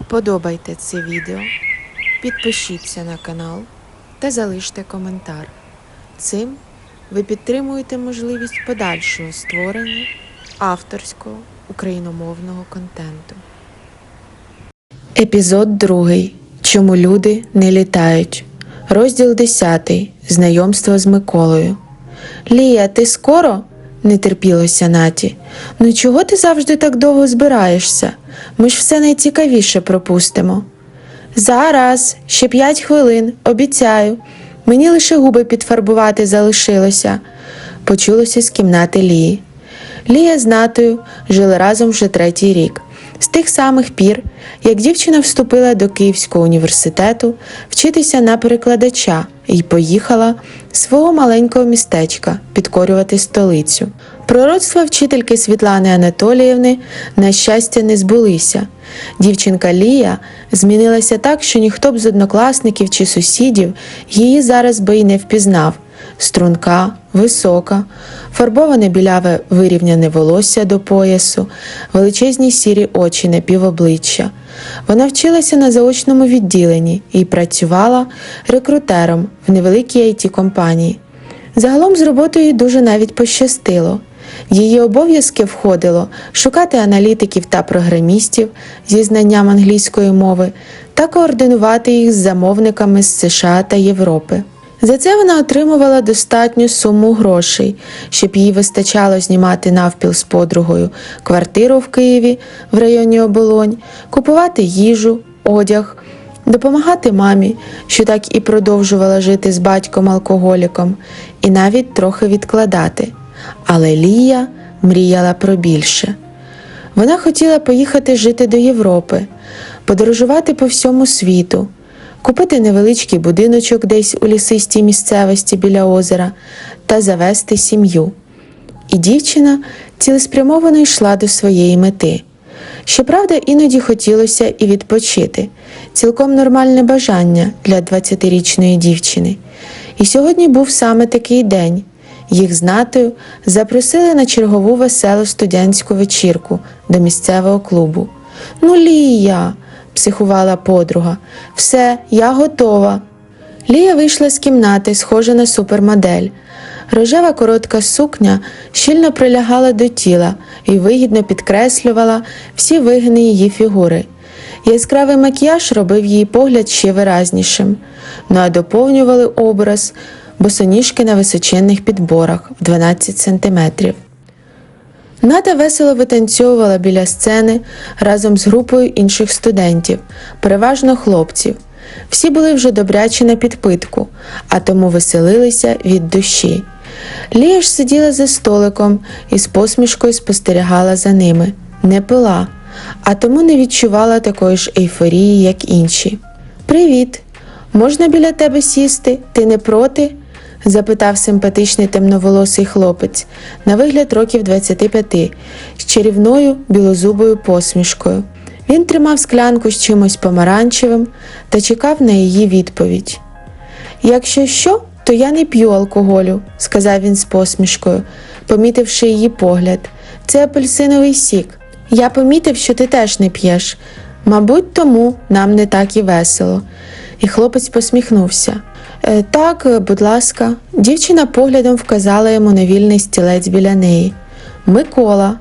Вподобайте це відео, підпишіться на канал та залиште коментар. Цим ви підтримуєте можливість подальшого створення авторського україномовного контенту. Епізод 2. Чому люди не літають. Розділ 10. Знайомство з Миколою. Лія, ти скоро? не терпілося Наті. Ну чого ти завжди так довго збираєшся? Ми ж все найцікавіше пропустимо. Зараз, ще п'ять хвилин, обіцяю. Мені лише губи підфарбувати залишилося, почулося з кімнати Лії. Лія з Натою жили разом вже третій рік. З тих самих пір, як дівчина вступила до Київського університету вчитися на перекладача і поїхала свого маленького містечка підкорювати столицю. Пророцтва вчительки Світлани Анатоліївни, на щастя, не збулися. Дівчинка Лія змінилася так, що ніхто б з однокласників чи сусідів її зараз би й не впізнав. Струнка, висока, фарбоване біляве вирівняне волосся до поясу, величезні сірі очі на півобличчя. Вона вчилася на заочному відділенні і працювала рекрутером в невеликій it компанії. Загалом з роботою дуже навіть пощастило. Її обов'язки входило шукати аналітиків та програмістів зі знанням англійської мови та координувати їх з замовниками з США та Європи. За це вона отримувала достатню суму грошей, щоб їй вистачало знімати навпіл з подругою квартиру в Києві в районі Оболонь, купувати їжу, одяг, допомагати мамі, що так і продовжувала жити з батьком-алкоголіком, і навіть трохи відкладати. Але Лія мріяла про більше. Вона хотіла поїхати жити до Європи, подорожувати по всьому світу, купити невеличкий будиночок десь у лісистій місцевості біля озера та завести сім'ю. І дівчина цілеспрямовано йшла до своєї мети. Щоправда, іноді хотілося і відпочити цілком нормальне бажання для 20-річної дівчини. І сьогодні був саме такий день. Їх з Натою запросили на чергову веселу студентську вечірку до місцевого клубу. Ну, Лія, психувала подруга, все, я готова. Лія вийшла з кімнати, схожа на супермодель. Рожева коротка сукня щільно прилягала до тіла і вигідно підкреслювала всі вигини її фігури. Яскравий макіяж робив її погляд ще виразнішим, ну а доповнювали образ босоніжки на височенних підборах в 12 сантиметрів. Ната весело витанцьовувала біля сцени разом з групою інших студентів, переважно хлопців. Всі були вже добряче на підпитку, а тому веселилися від душі. Лія ж сиділа за столиком і з посмішкою спостерігала за ними, не пила, а тому не відчувала такої ж ейфорії, як інші. Привіт! Можна біля тебе сісти? Ти не проти? Запитав симпатичний темноволосий хлопець, на вигляд років 25, з чарівною білозубою посмішкою. Він тримав склянку з чимось помаранчевим та чекав на її відповідь. Якщо що, то я не п'ю алкоголю, сказав він з посмішкою, помітивши її погляд. Це апельсиновий сік. Я помітив, що ти теж не п'єш. Мабуть, тому нам не так і весело. І хлопець посміхнувся. «Е, Так, будь ласка, дівчина поглядом вказала йому на вільний стілець біля неї. Микола.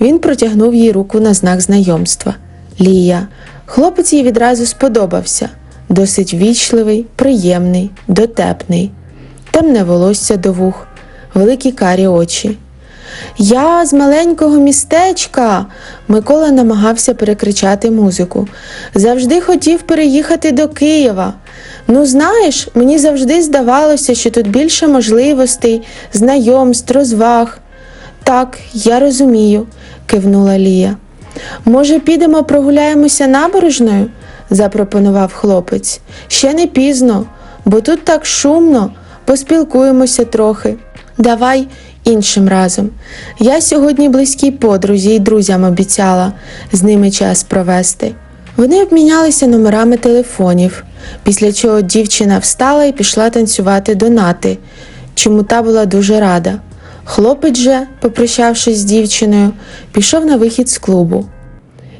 Він протягнув їй руку на знак знайомства. Лія. Хлопець їй відразу сподобався. Досить вічливий, приємний, дотепний, темне волосся до вух, великі карі очі. Я з маленького містечка. Микола намагався перекричати музику. Завжди хотів переїхати до Києва. Ну, знаєш, мені завжди здавалося, що тут більше можливостей, знайомств, розваг. Так, я розумію, кивнула Лія. Може, підемо прогуляємося набережною? запропонував хлопець. Ще не пізно, бо тут так шумно, поспілкуємося трохи. Давай іншим разом. Я сьогодні близькій подрузі і друзям обіцяла з ними час провести. Вони обмінялися номерами телефонів, після чого дівчина встала і пішла танцювати до нати, чому та була дуже рада. Хлопець же, попрощавшись з дівчиною, пішов на вихід з клубу.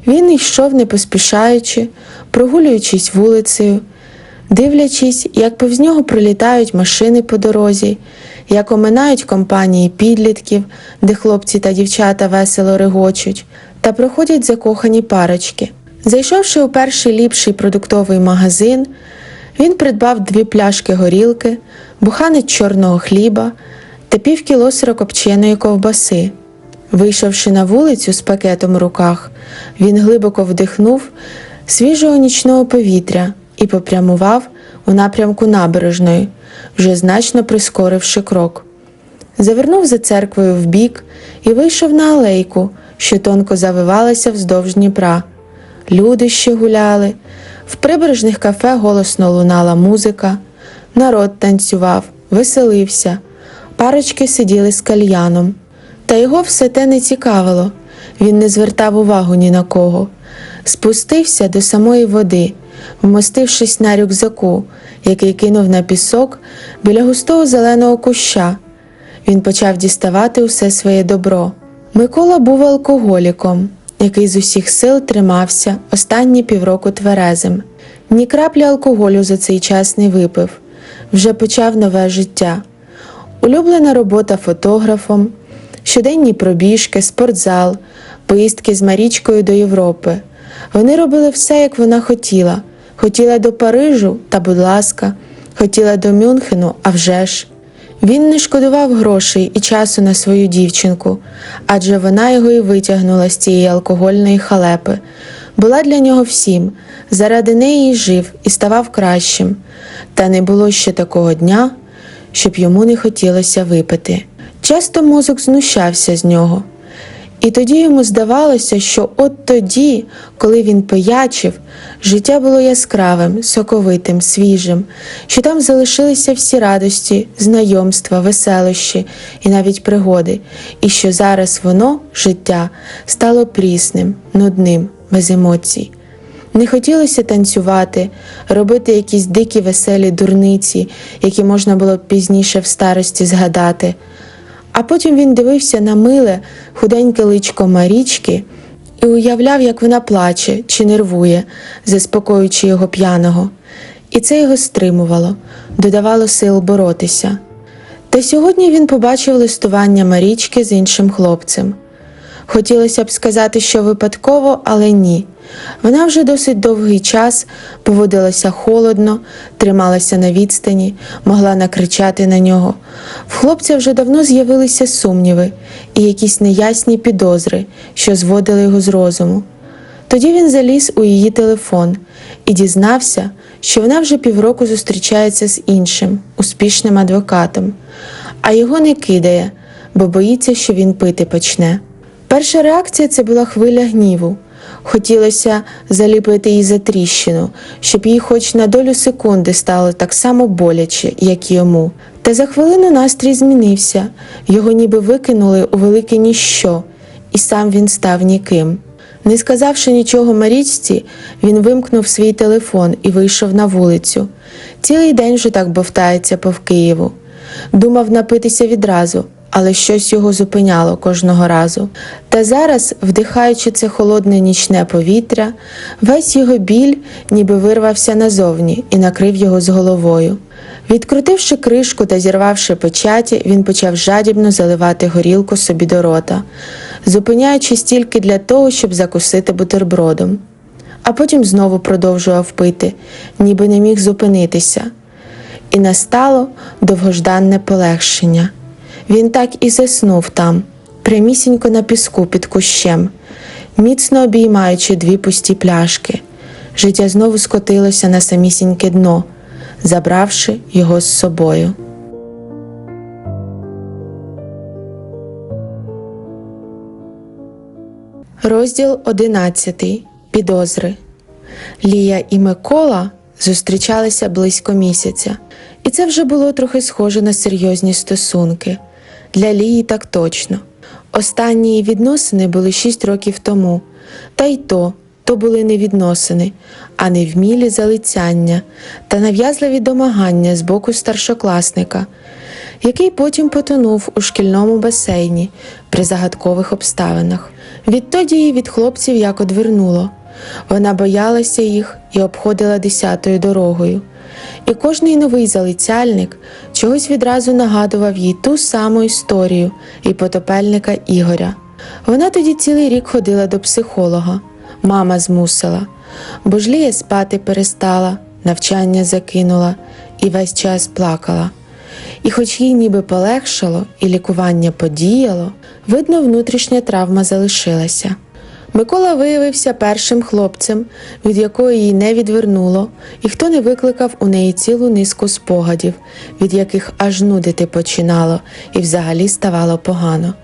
Він йшов не поспішаючи, прогулюючись вулицею, дивлячись, як повз нього пролітають машини по дорозі, як оминають компанії підлітків, де хлопці та дівчата весело регочуть, та проходять закохані парочки. Зайшовши у перший ліпший продуктовий магазин, він придбав дві пляшки горілки, буханець чорного хліба та півкіло сирокопченої ковбаси. Вийшовши на вулицю з пакетом у руках, він глибоко вдихнув свіжого нічного повітря і попрямував у напрямку набережної, вже значно прискоривши крок. Завернув за церквою вбік і вийшов на алейку, що тонко завивалася вздовж Дніпра. Люди ще гуляли, в прибережних кафе голосно лунала музика, народ танцював, веселився, парочки сиділи з кальяном. Та його все те не цікавило, він не звертав увагу ні на кого. Спустився до самої води, вмостившись на рюкзаку, який кинув на пісок біля густого зеленого куща. Він почав діставати усе своє добро. Микола був алкоголіком, який з усіх сил тримався останні півроку тверезим. Ні краплі алкоголю за цей час не випив, вже почав нове життя. Улюблена робота фотографом, щоденні пробіжки, спортзал, поїздки з Марічкою до Європи. Вони робили все, як вона хотіла. Хотіла до Парижу, та будь ласка, хотіла до Мюнхену, а вже ж. Він не шкодував грошей і часу на свою дівчинку, адже вона його і витягнула з цієї алкогольної халепи. Була для нього всім, заради неї жив і ставав кращим. Та не було ще такого дня, щоб йому не хотілося випити. Часто мозок знущався з нього. І тоді йому здавалося, що от тоді, коли він пиячив, життя було яскравим, соковитим, свіжим, що там залишилися всі радості, знайомства, веселощі і навіть пригоди, і що зараз воно, життя, стало прісним, нудним, без емоцій. Не хотілося танцювати, робити якісь дикі веселі дурниці, які можна було б пізніше в старості згадати. А потім він дивився на миле, худеньке личко Марічки і уявляв, як вона плаче чи нервує, заспокоюючи його п'яного. І це його стримувало, додавало сил боротися. Та сьогодні він побачив листування Марічки з іншим хлопцем. Хотілося б сказати, що випадково, але ні. Вона вже досить довгий час поводилася холодно, трималася на відстані, могла накричати на нього. В хлопця вже давно з'явилися сумніви і якісь неясні підозри, що зводили його з розуму. Тоді він заліз у її телефон і дізнався, що вона вже півроку зустрічається з іншим, успішним адвокатом, а його не кидає, бо боїться, що він пити почне. Перша реакція це була хвиля гніву. Хотілося заліпити її за тріщину, щоб їй хоч на долю секунди стало так само боляче, як йому. Та за хвилину настрій змінився, його ніби викинули у велике ніщо, і сам він став ніким. Не сказавши нічого Марічці, він вимкнув свій телефон і вийшов на вулицю. Цілий день вже так бовтається по Києву. Думав напитися відразу, але щось його зупиняло кожного разу. Та зараз, вдихаючи це холодне нічне повітря, весь його біль ніби вирвався назовні і накрив його з головою. Відкрутивши кришку та зірвавши печаті, він почав жадібно заливати горілку собі до рота, зупиняючись тільки для того, щоб закусити бутербродом. А потім знову продовжував пити, ніби не міг зупинитися. І настало довгожданне полегшення. Він так і заснув там, прямісінько на піску під кущем, міцно обіймаючи дві пусті пляшки. Життя знову скотилося на самісіньке дно, забравши його з собою. Розділ 11. Підозри. Лія і Микола зустрічалися близько місяця, і це вже було трохи схоже на серйозні стосунки. Для Лії так точно. Останні відносини були шість років тому, та й то, то були не відносини, а невмілі залицяння та нав'язливі домагання з боку старшокласника, який потім потонув у шкільному басейні при загадкових обставинах. Відтоді її від хлопців як одвернуло. Вона боялася їх і обходила десятою дорогою. І кожний новий залицяльник чогось відразу нагадував їй ту саму історію і потопельника Ігоря. Вона тоді цілий рік ходила до психолога. Мама змусила, бо ж Лія спати перестала, навчання закинула і весь час плакала. І хоч їй ніби полегшало і лікування подіяло, видно, внутрішня травма залишилася. Микола виявився першим хлопцем, від якого її не відвернуло, і хто не викликав у неї цілу низку спогадів, від яких аж нудити починало і взагалі ставало погано.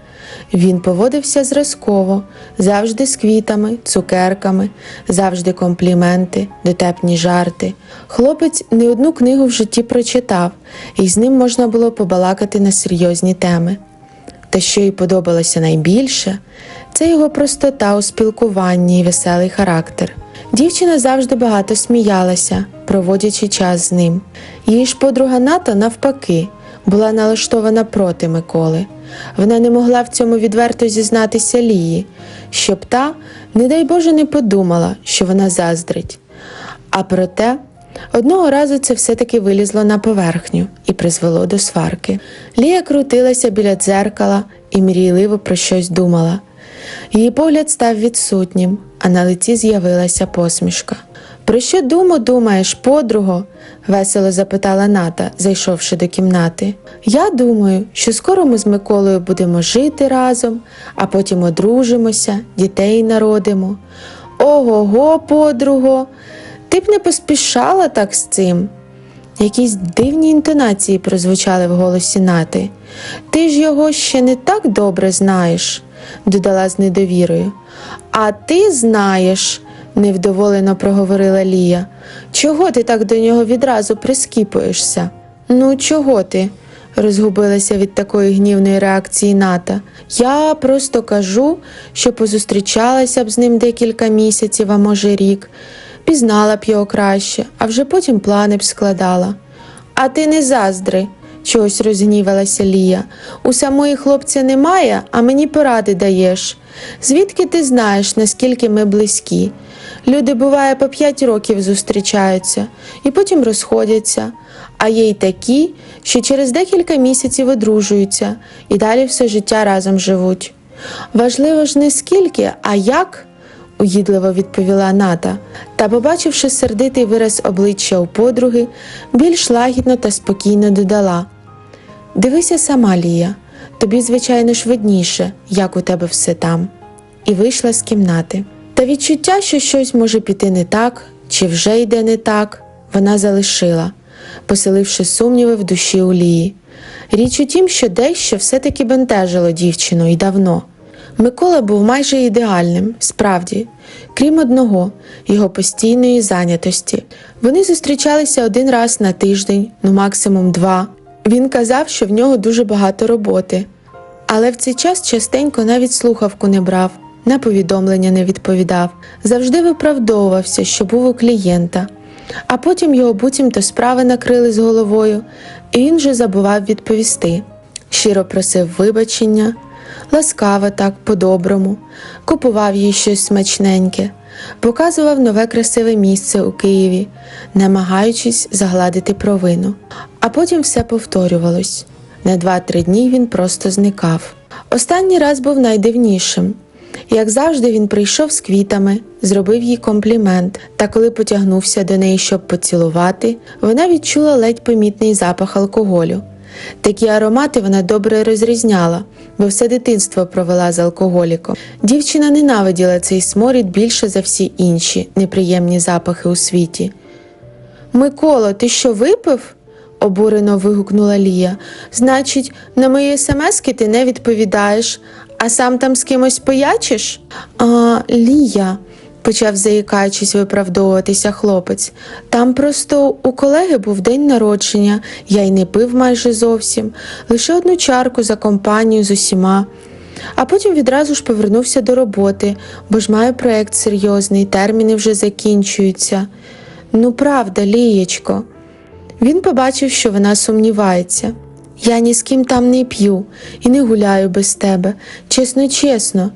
Він поводився зразково, завжди з квітами, цукерками, завжди компліменти, дотепні жарти. Хлопець не одну книгу в житті прочитав, і з ним можна було побалакати на серйозні теми. Та що їй подобалося найбільше, це його простота у спілкуванні і веселий характер. Дівчина завжди багато сміялася, проводячи час з ним. Її ж подруга Ната, навпаки, була налаштована проти Миколи. Вона не могла в цьому відверто зізнатися Лії, щоб та, не дай Боже, не подумала, що вона заздрить. А проте одного разу це все-таки вилізло на поверхню і призвело до сварки. Лія крутилася біля дзеркала і мрійливо про щось думала. Її погляд став відсутнім, а на лиці з'явилася посмішка. Про що думу думаєш, подруго? весело запитала Ната, зайшовши до кімнати. Я думаю, що скоро ми з Миколою будемо жити разом, а потім одружимося, дітей народимо. Ого го, подруго, ти б не поспішала так з цим. Якісь дивні інтонації прозвучали в голосі Нати. Ти ж його ще не так добре знаєш, додала з недовірою. А ти знаєш, невдоволено проговорила Лія. Чого ти так до нього відразу прискіпуєшся? Ну, чого ти? розгубилася від такої гнівної реакції Ната. Я просто кажу, що позустрічалася б з ним декілька місяців, а може рік, пізнала б його краще, а вже потім плани б складала. А ти не заздри, чогось розгнівалася Лія. У самої хлопця немає, а мені поради даєш. Звідки ти знаєш, наскільки ми близькі? Люди, буває, по п'ять років зустрічаються і потім розходяться, а є й такі, що через декілька місяців одружуються і далі все життя разом живуть. Важливо ж не скільки, а як, угідливо відповіла Ната, та, побачивши сердитий вираз обличчя у подруги, більш лагідно та спокійно додала Дивися сама, Лія, тобі, звичайно ж, видніше, як у тебе все там, і вийшла з кімнати. Та відчуття, що щось може піти не так, чи вже йде не так, вона залишила, поселивши сумніви в душі у Лії. Річ у тім, що дещо все-таки бентежило дівчину і давно. Микола був майже ідеальним, справді, крім одного, його постійної зайнятості. Вони зустрічалися один раз на тиждень, ну максимум два. Він казав, що в нього дуже багато роботи, але в цей час частенько навіть слухавку не брав, на повідомлення не відповідав, завжди виправдовувався, що був у клієнта. А потім його буцімто справи накрили з головою, і він вже забував відповісти. Щиро просив вибачення, ласкаво так, по-доброму, купував їй щось смачненьке, показував нове красиве місце у Києві, намагаючись загладити провину. А потім все повторювалось. На два-три дні він просто зникав. Останній раз був найдивнішим. Як завжди, він прийшов з квітами, зробив їй комплімент, та коли потягнувся до неї, щоб поцілувати, вона відчула ледь помітний запах алкоголю. Такі аромати вона добре розрізняла, бо все дитинство провела з алкоголіком. Дівчина ненавиділа цей сморід більше за всі інші неприємні запахи у світі. Миколо, ти що випив? обурено вигукнула Лія. Значить, на мої смски ти не відповідаєш, а сам там з кимось поячиш? А, Лія, почав заїкаючись виправдовуватися хлопець. Там просто у колеги був день народження, я й не пив майже зовсім, лише одну чарку за компанію з усіма. А потім відразу ж повернувся до роботи, бо ж маю проект серйозний, терміни вже закінчуються. Ну, правда, Лієчко. Він побачив, що вона сумнівається. Я ні з ким там не п'ю і не гуляю без тебе, чесно, чесно.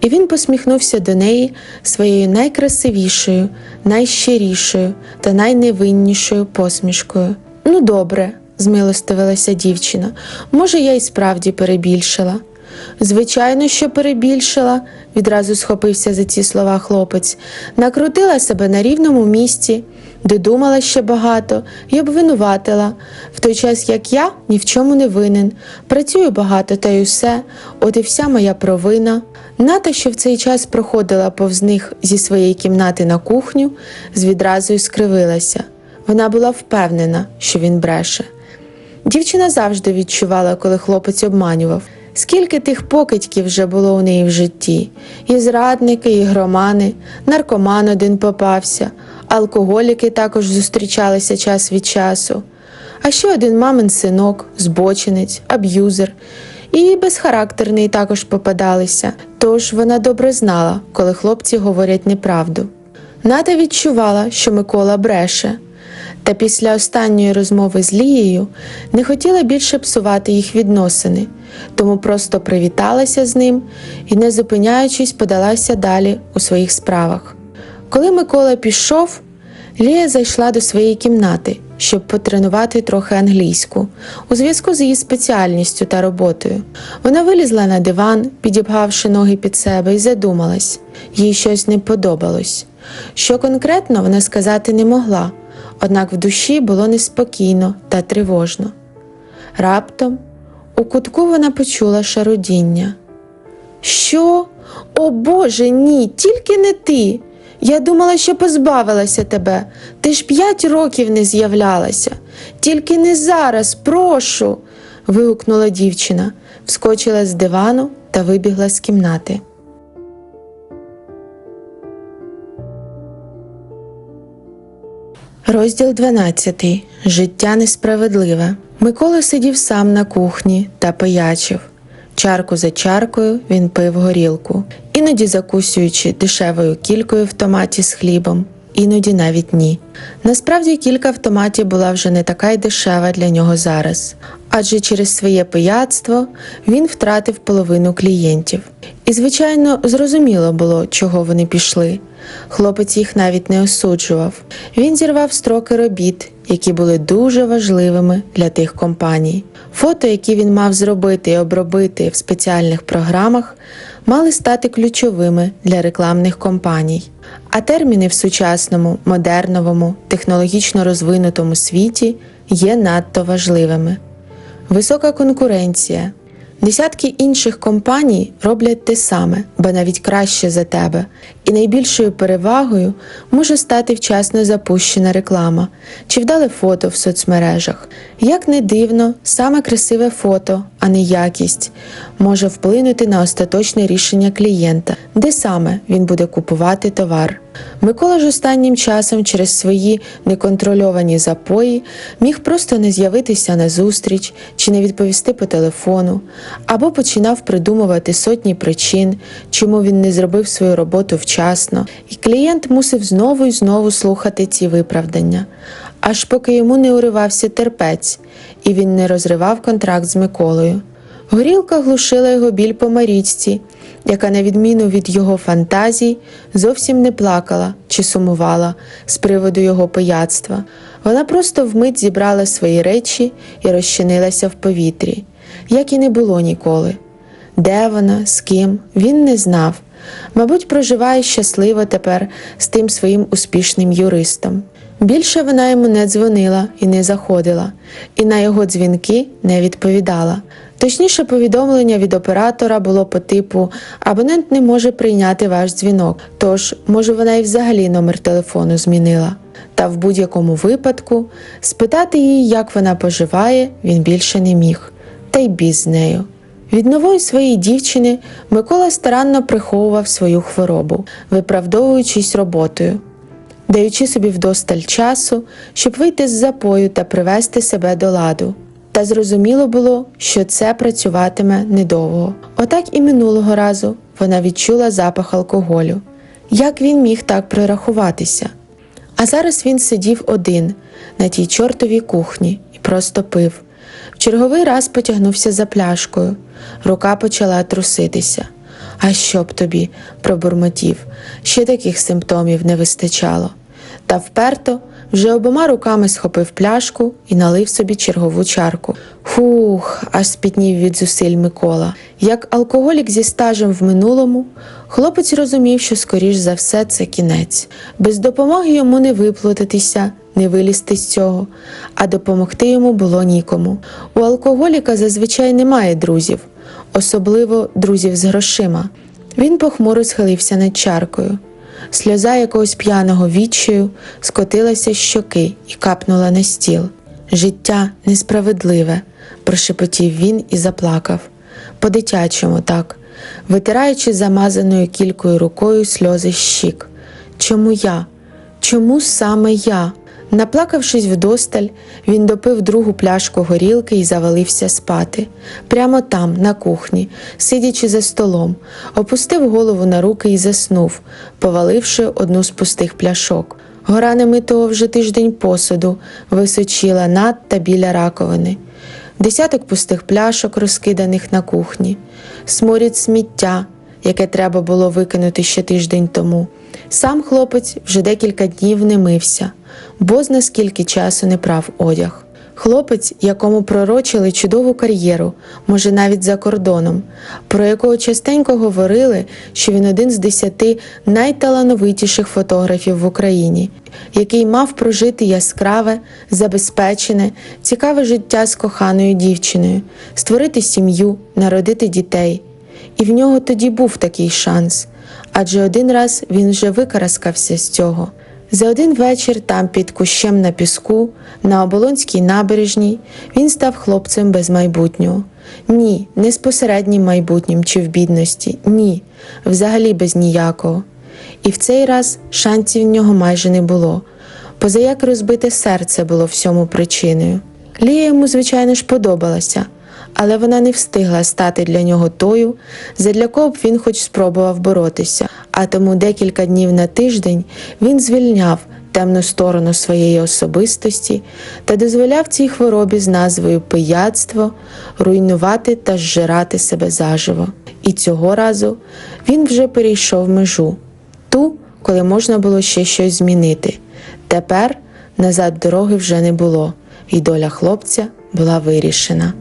І він посміхнувся до неї своєю найкрасивішою, найщирішою та найневиннішою посмішкою. Ну, добре, змилостивилася дівчина. Може, я й справді перебільшила. Звичайно, що перебільшила, відразу схопився за ці слова хлопець, накрутила себе на рівному місці, додумала ще багато і обвинуватила, в той час як я ні в чому не винен, працюю багато та й усе, от і вся моя провина. Ната, що в цей час проходила повз них зі своєї кімнати на кухню, з відразу скривилася. Вона була впевнена, що він бреше. Дівчина завжди відчувала, коли хлопець обманював. Скільки тих покидьків вже було у неї в житті, і зрадники, і громани, наркоман один попався, алкоголіки також зустрічалися час від часу. А ще один мамин синок, збочинець, аб'юзер, і безхарактерний також попадалися. Тож вона добре знала, коли хлопці говорять неправду. Ната відчувала, що Микола бреше, та після останньої розмови з Лією не хотіла більше псувати їх відносини, тому просто привіталася з ним і, не зупиняючись, подалася далі у своїх справах. Коли Микола пішов, Лія зайшла до своєї кімнати, щоб потренувати трохи англійську у зв'язку з її спеціальністю та роботою. Вона вилізла на диван, підібгавши ноги під себе, і задумалась, їй щось не подобалось. Що конкретно вона сказати не могла, однак в душі було неспокійно та тривожно. Раптом у кутку вона почула шарудіння. Що? О Боже, ні, тільки не ти. Я думала, що позбавилася тебе. Ти ж п'ять років не з'являлася. Тільки не зараз, прошу. вигукнула дівчина, вскочила з дивану та вибігла з кімнати. Розділ 12. Життя несправедливе. Микола сидів сам на кухні та пиячив. Чарку за чаркою він пив горілку, іноді закусуючи дешевою кількою в томаті з хлібом, іноді навіть ні. Насправді кілька в томаті була вже не така й дешева для нього зараз, адже через своє пияцтво він втратив половину клієнтів. І, звичайно, зрозуміло було, чого вони пішли. Хлопець їх навіть не осуджував. Він зірвав строки робіт, які були дуже важливими для тих компаній. Фото, які він мав зробити і обробити в спеціальних програмах, мали стати ключовими для рекламних компаній. А терміни в сучасному, модерновому, технологічно розвинутому світі є надто важливими. Висока конкуренція. Десятки інших компаній роблять те саме, ба навіть краще за тебе, і найбільшою перевагою може стати вчасно запущена реклама чи вдале фото в соцмережах. Як не дивно, саме красиве фото, а не якість, може вплинути на остаточне рішення клієнта, де саме він буде купувати товар. Микола ж останнім часом через свої неконтрольовані запої міг просто не з'явитися на зустріч чи не відповісти по телефону, або починав придумувати сотні причин, чому він не зробив свою роботу вчасно, і клієнт мусив знову і знову слухати ці виправдання, аж поки йому не уривався терпець, і він не розривав контракт з Миколою. Горілка глушила його біль по Марічці, яка, на відміну від його фантазій, зовсім не плакала чи сумувала з приводу його пияцтва. Вона просто вмить зібрала свої речі і розчинилася в повітрі, як і не було ніколи. Де вона, з ким, він не знав. Мабуть, проживає щасливо тепер з тим своїм успішним юристом. Більше вона йому не дзвонила і не заходила, і на його дзвінки не відповідала. Точніше, повідомлення від оператора було по типу абонент не може прийняти ваш дзвінок, тож, може, вона і взагалі номер телефону змінила. Та в будь-якому випадку спитати її, як вона поживає, він більше не міг, та й біз з нею. Від нової своєї дівчини Микола старанно приховував свою хворобу, виправдовуючись роботою, даючи собі вдосталь часу, щоб вийти з запою та привести себе до ладу. Та зрозуміло було, що це працюватиме недовго. Отак і минулого разу вона відчула запах алкоголю. Як він міг так прорахуватися? А зараз він сидів один на тій чортовій кухні і просто пив. В черговий раз потягнувся за пляшкою, рука почала труситися. А що б тобі, пробурмотів, ще таких симптомів не вистачало. Та вперто вже обома руками схопив пляшку і налив собі чергову чарку. Фух, аж спітнів від зусиль Микола. Як алкоголік зі стажем в минулому, хлопець розумів, що скоріш за все це кінець. Без допомоги йому не виплутатися, не вилізти з цього, а допомогти йому було нікому. У алкоголіка зазвичай немає друзів, особливо друзів з грошима. Він похмуро схилився над чаркою. Сльоза якогось п'яного відчаю скотилася з щоки і капнула на стіл. Життя несправедливе, прошепотів він і заплакав. По-дитячому так, витираючи замазаною кількою рукою сльози щік. Чому я? Чому саме я? Наплакавшись вдосталь, він допив другу пляшку горілки і завалився спати. Прямо там, на кухні, сидячи за столом, опустив голову на руки і заснув, поваливши одну з пустих пляшок. Гора немитого вже тиждень посуду височила над та біля раковини. Десяток пустих пляшок, розкиданих на кухні, сморід сміття, яке треба було викинути ще тиждень тому. Сам хлопець вже декілька днів не мився, бо зна скільки часу не прав одяг. Хлопець, якому пророчили чудову кар'єру, може навіть за кордоном, про якого частенько говорили, що він один з десяти найталановитіших фотографів в Україні, який мав прожити яскраве, забезпечене, цікаве життя з коханою дівчиною, створити сім'ю, народити дітей. І в нього тоді був такий шанс, адже один раз він вже викараскався з цього. За один вечір там під кущем на піску, на оболонській набережній, він став хлопцем без майбутнього. Ні, не з посереднім майбутнім чи в бідності, ні, взагалі без ніякого. І в цей раз шансів в нього майже не було, позаяк розбите серце було всьому причиною. Лія йому, звичайно ж, подобалася, але вона не встигла стати для нього тою, задля кого б він хоч спробував боротися, а тому декілька днів на тиждень він звільняв темну сторону своєї особистості та дозволяв цій хворобі з назвою пияцтво руйнувати та зжирати себе заживо. І цього разу він вже перейшов межу ту, коли можна було ще щось змінити. Тепер назад дороги вже не було, і доля хлопця була вирішена.